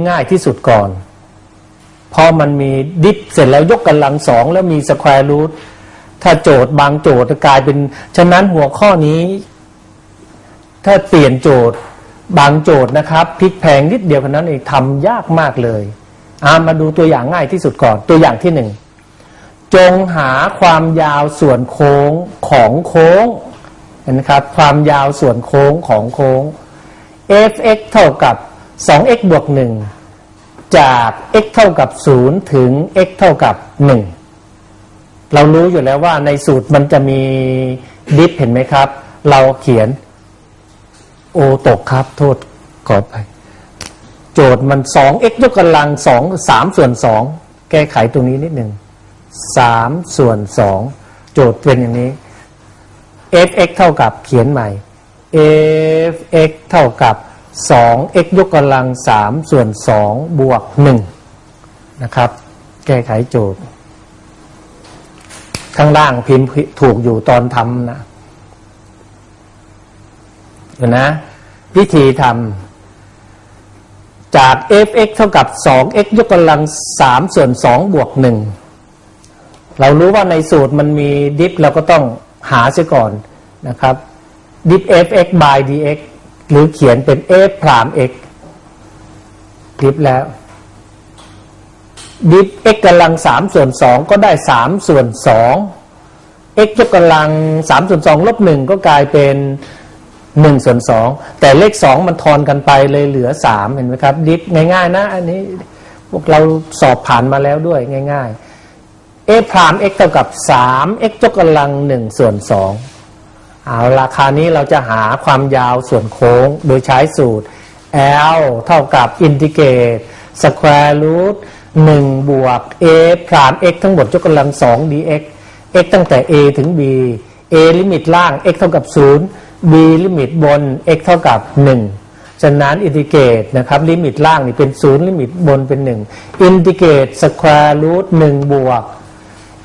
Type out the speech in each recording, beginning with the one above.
ง่ายที่สุดก่อน พอมันมีดิฟเสร็จแล้วยกกำลังสองแล้วมีสแควร์รูทถ้าโจทย์บางโจทย์จะกลายเป็น ฉะนั้นหัวข้อนี้ ถ้าเปลี่ยนโจทย์บางโจทย์นะครับพลิกแพงนิดเดียวกันนั้นเองทำยากมากเลยอามาดูตัวอย่างง่ายที่สุดก่อน ตัวอย่างที่หนึ่งจงหาความยาวส่วนโค้งของโค้งนะครับ ความยาวส่วนโค้งของโค้ง f(x) เท่ากับ 2x บวก 1 จาก x เท่ากับ 0 ถึง x เท่ากับ 1 เรารู้อยู่แล้วว่าในสูตรมันจะมีดิฟเห็นไหมครับ เราเขียน โอตกครับ โทษขอไป โจทย์มัน 2x ยกกำลัง 2 3 ส่วน 2 แก้ไขตรงนี้นิดหนึ่ง3 ส่วน 2 โจทย์เป็นอย่างนี้ fx เท่ากับเขียนใหม่ fx เท่ากับ 2x ยกกำลัง 3 ส่วน 2 บวก 1 นะครับ แก้ไขโจทย์ ข้างล่างพิมพ์ถูกอยู่ตอนทำนะเห็นนะวิธีทำจาก fx เท่ากับ 2x ยกกำลัง 3 ส่วน 2 บวก 1 เรารู้ว่าในสูตรมันมีดิฟเราก็ต้องหาเสียก่อนนะครับดิฟ fx by dx หรือเขียนเป็น f พราม x ดิฟแล้ว ดิฟ x กำลัง3ส่วน2ก็ได้3ส่วน2 x ยกกำลัง3ส่วน2ลบ1ก็กลายเป็น1ส่วน2แต่เลข2มันทอนกันไปเลยเหลือ3เห็นไหมครับ ดิฟง่าย ๆ นะ อันนี้พวกเราสอบผ่านมาแล้วด้วยง่ายๆ f พราม x เท่ากับ3 x ยกกำลัง1ส่วน2 เอาราคานี้เราจะหาความยาวส่วนโค้งโดยใช้สูตร L เท่ากับอินทิเกรตสแควร์รูท1บวก a พราม x ทั้งหมดยกกำลัง2 dx x ตั้งแต่ a ถึง b a ลิมิตล่าง x เท่ากับ 0 b ลิมิตบน x เท่ากับ 1 ฉะนั้นอินทิเกรตนะครับลิมิตล่างนี่เป็น 0 ลิมิตบนเป็น 1 อินทิเกรตสแควร์รูท1บวก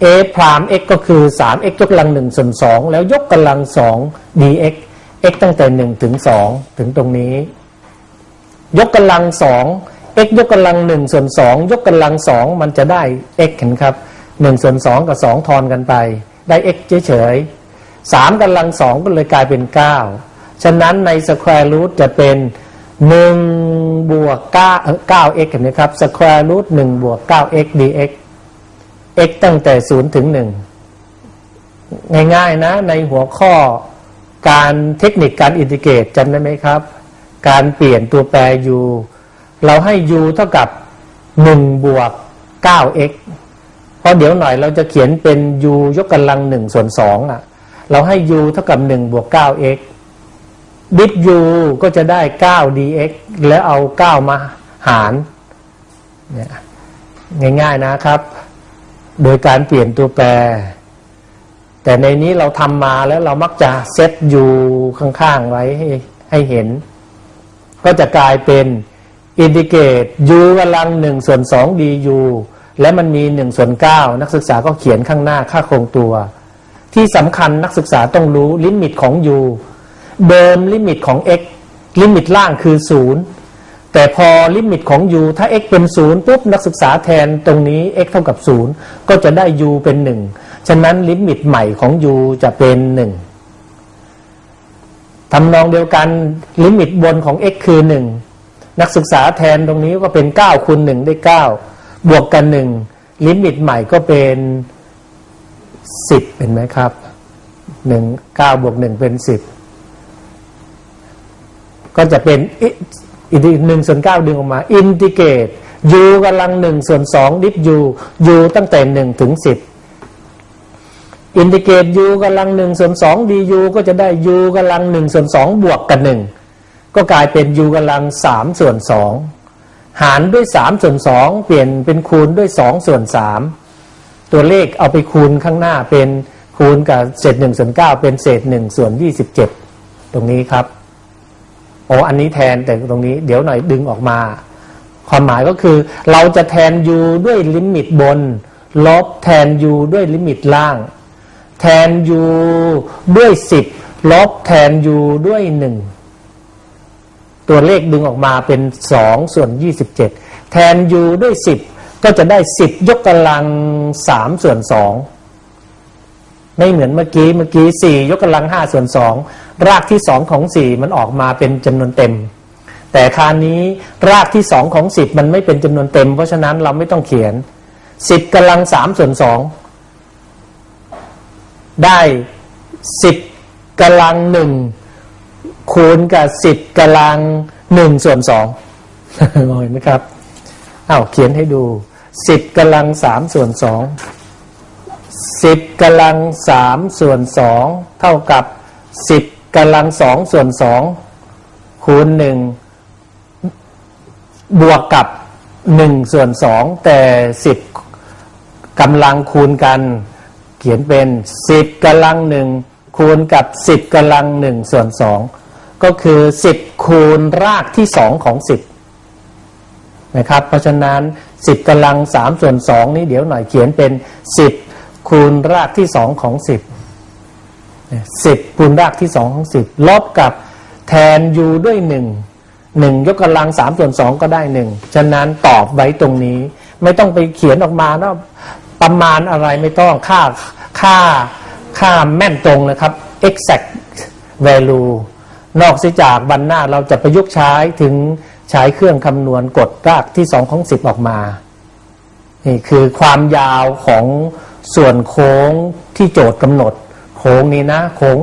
a พราม x ก็คือ 3x ยกกำลัง1ส่วน2แล้วยกกำลัง 2 dx x ตั้งแต่ 1 ถึง 2 ถึงตรงนี้ ยกกำลัง 2 x ยกกำลัง 1 ส่วน 2 ยกกำลัง 2 มันจะได้ x เห็นครับ 1 ส่วน 2 กับ 2 ทอนกันไป ได้ x เฉยๆ3กำลัง 2 ก็เลยกลายเป็น 9 ฉะนั้นในสแควร์รูทจะเป็น 1 บวก9 9x เห็นไหมครับสแควร์รูท1บวก 9x dx x ตั้งแต่0ถึง1ง่ายๆนะ ในหัวข้อการเทคนิคการอินทิเกรตจำได้ไหมครับ การเปลี่ยนตัวแปร u เราให้ u เท่ากับ 1 บวก 9x เพราะเดี๋ยวหน่อยเราจะเขียนเป็น u ยกกำลัง 1 ส่วน2อะ เราให้ u เท่ากับ 1 บวก 9x บิด u ก็จะได้ 9 dx แล้วเอา 9 มาหารเนี่ยง่ายๆนะครับ โดยการเปลี่ยนตัวแปร แต่ในนี้เราทำมาแล้วเรามักจะเซตอยู่ข้างๆไว้ให้ให้เห็น ก็จะกลายเป็นอินทิเกรต u กำลัง1ส่วน2 du และมันมี1ส่วน9นักศึกษาก็เขียนข้างหน้าค่าคงตัว ที่สำคัญนักศึกษาต้องรู้ลิมิตของ u เดิมลิมิตของ x ลิมิตล่างคือ0 แต่พอลิมิตของ u ถ้า x เป็น 0 ปุ๊บ นักศึกษาแทนตรงนี้ x เท่ากับ 0 ก็จะได้ u เป็น 1 ฉะนั้นลิมิตใหม่ของ u จะเป็น 1 ทำนองเดียวกันลิมิตบนของ x คือ 1 นักศึกษาแทนตรงนี้ก็เป็น 9คูณ1ได้ 9 บวกกัน 1 ลิมิตใหม่ก็เป็น 10เห็นไหมครับ 1 9บวก1เป็น 10 ก็จะเป็น อีกหนึ่งส่วนเก้าดึงออกมาอินทิเกรต u กำลังหนึ่งส่วนสองดิฟ u u ตั้งแต่หนึ่งถึงสิบอินทิเกรต u กำลังหนึ่งส่วนสอง du ก็จะได้ u กำลังหนึ่งส่วนสองบวกกันหนึ่งก็กลายเป็น u กำลังสามส่วนสองหารด้วยสามส่วนสองเปลี่ยนเป็นคูณด้วยสองส่วนสามตัวเลขเอาไปคูณข้างหน้าเป็นคูณกับเศษหนึ่งส่วนเก้าเป็นเศษหนึ่งส่วนยี่สิบเจ็ดตรงนี้ครับ โอ้อันนี้แทนแต่ตรงนี้เดี๋ยวหน่อยดึงออกมา ความหมายก็คือ เราจะแทน u ด้วยลิมิตบน ลบแทน u ด้วยลิมิตล่าง แทน u ด้วยสิบลบแทน u ด้วยหนึ่งตัวเลขดึงออกมาเป็น 2 ส่วน 27 แทน u ด้วย 10 ก็จะได้ 10 ยกกำลัง 3 ส่วน 2 ไม่เหมือนเมื่อกี้เมื่อกี้4ยกกำลัง5ส่วน2รากที่2ของ4มันออกมาเป็นจำนวนเต็ม แต่คราวนี้รากที่2ของ10มันไม่เป็นจำนวนเต็ม เพราะฉะนั้นเราไม่ต้องเขียน10กำลัง3ส่วน2ได้10กำลัง1คูณกับ10กำลัง1ส่วน2มองเห็นไหมครับอ้าวเขียนให้ดู10กำลัง3ส่วน 2 10กำลัง3ส่วน2เท่ากับ10กำลัง2ส่วน2คูณ1บวกกับ1ส่วน2แต่10กำลังคูณกัน เขียนเป็น10กำลัง1คูณกับ10กำลัง1ส่วน2ก็คือ10คูณรากที่2ของ10นะครับ เพราะฉะนั้น10กำลัง3ส่วน2นี้เดี๋ยวหน่อยเขียนเป็น10 คูณรากที่2ของ10 10คูณรากที่2ของ10ลบกับแทน u ด้วย1 1ยกกำลัง3ส่วน2ก็ได้1ฉะนั้นตอบไว้ตรงนี้ ไม่ต้องไปเขียนออกมานะประมาณอะไรไม่ต้องค่าค่าค่าแม่นตรงนะครับ exact value นอกเสียจากวันหน้าเราจะประยุกต์ใช้ถึงใช้เครื่องคำนวณกดรากที่2ของ10ออกมา นี่คือความยาวของ ส่วนโค้งที่โจทย์กำหนด โค้งนี้นะ โค้ง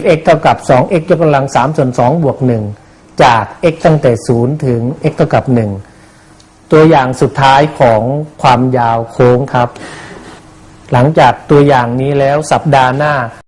f(x) เท่ากับ 2x ยกกำลัง3ส่วน2บวก1จาก x ตั้งแต่ 0 ถึง x เท่ากับ 1 ตัวอย่างสุดท้ายของความยาวโค้งครับ หลังจากตัวอย่างนี้แล้วสัปดาห์หน้า